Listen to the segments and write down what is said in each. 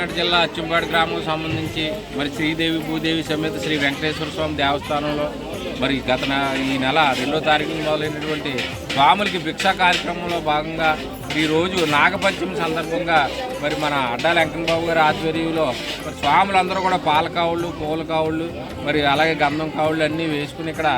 కాకినాడ జిల్లా అచ్చుంపాడు గ్రామం సంబంధించి మరి శ్రీదేవి భూదేవి సమేత శ్రీ వెంకటేశ్వర స్వామి దేవస్థానంలో మరి గత ఈ నెల రెండో తారీఖున మొదలైనటువంటి స్వాములకి భిక్షా కార్యక్రమంలో భాగంగా ఈరోజు నాగపంచమి సందర్భంగా మరి మన అడ్డాల వెంకటబాబు గారి ఆధ్వర్యంలో మరి స్వాములందరూ కూడా పాల కావుళ్ళు పూల కావుళ్ళు మరి అలాగే గంధం కావుళ్ళు అన్నీ వేసుకుని ఇక్కడ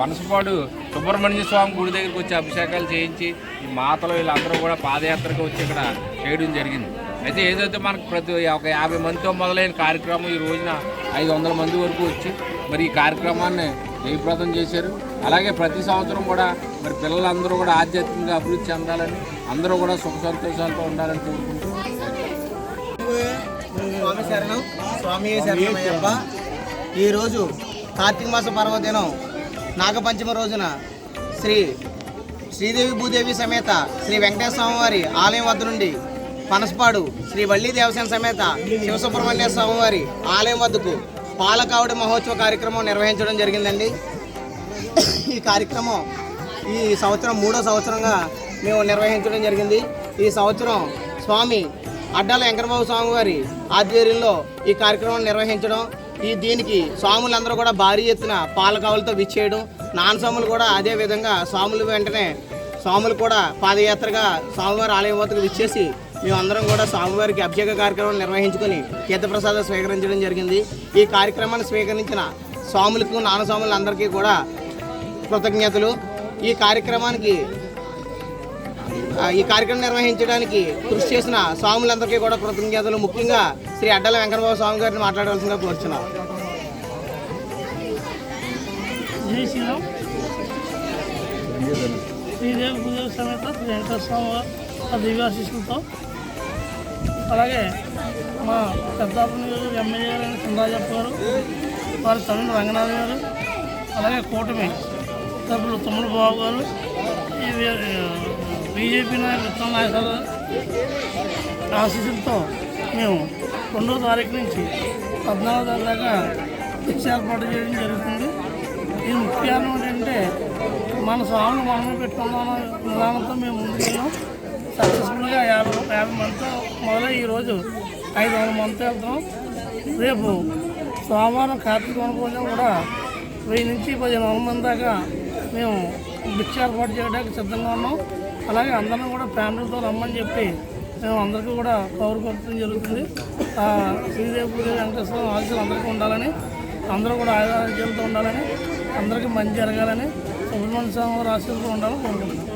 పనసపాడు సుబ్రహ్మణ్య స్వామి గుడి దగ్గరికి వచ్చి అభిషేకాలు చేయించి ఈ మాతలు వీళ్ళందరూ కూడా పాదయాత్రకు వచ్చి ఇక్కడ చేయడం జరిగింది. అయితే ఏదైతే మనకు ప్రతి ఒక యాభై మందితో మొదలైన కార్యక్రమం ఈ రోజున ఐదు వందల మంది వరకు వచ్చి మరి ఈ కార్యక్రమాన్ని జయప్రదం చేశారు. అలాగే ప్రతి సంవత్సరం కూడా మరి పిల్లలందరూ కూడా ఆధ్యాత్మికంగా అభివృద్ధి చెందాలని అందరూ కూడా సుఖ సంతోషాలతో ఉండాలని కోరుకుంటూ స్వామి శరణం స్వామి శరణమయ్యప్ప ఈరోజు కార్తీక మాస పర్వదినం నాగపంచమ రోజున శ్రీ శ్రీదేవి భూదేవి సమేత శ్రీ వెంకటేశ్వర వారి ఆలయం వద్ద నుండి పనసపాడు శ్రీ వల్లి దేవసేన సమేత శివసుబ్రహ్మణ్య స్వామివారి ఆలయం వద్దకు పాలకావుడి మహోత్సవ కార్యక్రమం నిర్వహించడం జరిగిందండి. ఈ కార్యక్రమం ఈ సంవత్సరం మూడో సంవత్సరంగా మేము నిర్వహించడం జరిగింది. ఈ సంవత్సరం స్వామి అడ్డాల వెంకటబాబు స్వామి వారి ఆధ్వర్యంలో ఈ కార్యక్రమం నిర్వహించడం. ఈ దీనికి స్వాములందరూ కూడా భారీ ఎత్తున పాలకావులతో విచ్చేయడం. నాన్ స్వాములు కూడా అదే విధంగా స్వాములు వెంటనే స్వాములు కూడా పాదయాత్రగా స్వామివారి ఆలయం వద్దకు విచ్చేసి మేమందరం కూడా స్వామివారికి అభిషేక కార్యక్రమం నిర్వహించుకొని తీర్థప్రసాదం స్వీకరించడం జరిగింది. ఈ కార్యక్రమాన్ని స్వీకరించిన స్వాములకు నానస్వాములు అందరికీ కూడా కృతజ్ఞతలు. ఈ కార్యక్రమానికి ఈ కార్యక్రమం నిర్వహించడానికి కృషి చేసిన స్వాములందరికీ కూడా కృతజ్ఞతలు. ముఖ్యంగా శ్రీ అడ్డల వెంకటబాబు స్వామి గారిని మాట్లాడవలసిందిగా కోరుచున్నాం. శ్రీదేవి భూదేవి సమేత శ్రీ వారి దివ్యాశిష్యులతో అలాగే మా పెద్దాపురం గారు ఎమ్మెల్యే గారు సుందరాజప్ప గారు వారి తమిళ రంగనాథ్ గారు అలాగే కూటమి సభ్యులు తమ్ముడు బాబు గారు బీజేపీ నాయకులు ఉత్తమ నాయకులు ఆశీస్సులతో మేము రెండో తారీఖు నుంచి పద్నాలుగో తారీఖు దాకా దీక్ష ఏర్పాటు చేయడం జరుగుతుంది. ఈ ముఖ్య కారణం ఏంటంటే మన స్వామిని మనమే పెట్టుకుందాం విధానంతో మేము ముందుకెళ్ళాం. సక్సెస్ఫుల్గా యాభై యాభై మందితో మొదలై ఈరోజు ఐదు వందల మందితో వెళ్తాం. రేపు సోమవారం కార్తీక వనభోజనం కూడా వెయ్యి నుంచి పదిహేను వందల మంది దాకా మేము భిక్ష ఏర్పాటు చేయడానికి సిద్ధంగా ఉన్నాం. అలాగే అందరం కూడా ఫ్యామిలీతో రమ్మని చెప్పి మేము అందరికీ కూడా కవర్ కొట్టడం జరుగుతుంది. శ్రీదేవి పూజ వెంకటేశ్వరం ఆశీస్సులు అందరికీ ఉండాలని అందరూ కూడా ఆయుధాలతో ఉండాలని అందరికీ మంచి జరగాలని సుబ్రహ్మణ్య స్వామి వారి ఉండాలని కోరుకుంటున్నాం.